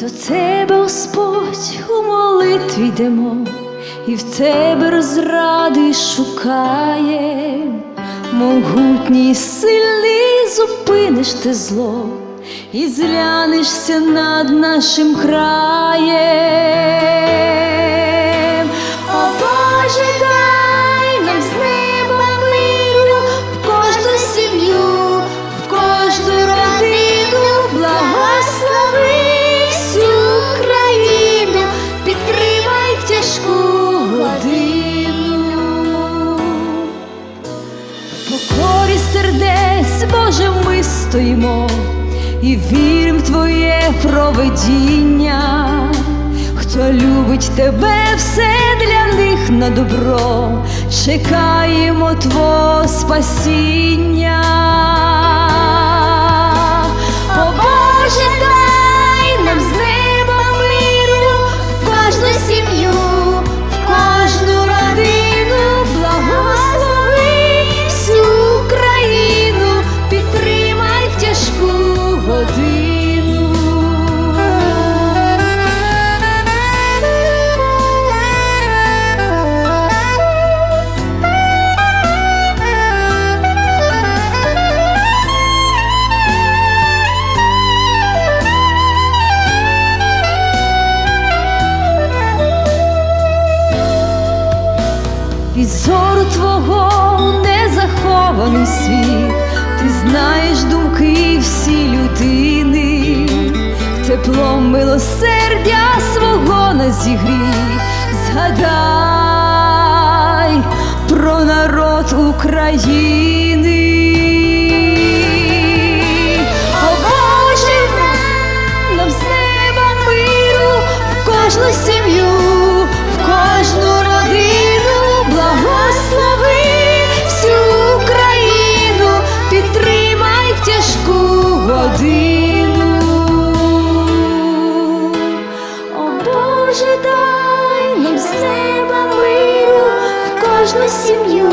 До тебе, Господь, у молитві йдемо, і в тебе розради шукає, могутній, сильний зупиниш ти зло і зглянешся над нашим краєм. Боже, ми стоїмо і вірим в Твоє проведіння. Хто любить тебе, все для них на добро, чекаємо Твого спасіння. Від зору твого не захований світ, ти знаєш думки всі людини, теплом милосердя свого не зігрій, згадай про народ України. Кожну сім'ю,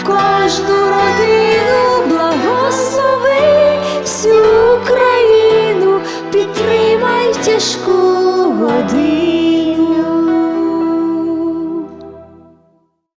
в кожну родину, благослови всю країну, підтримай тяжку годину.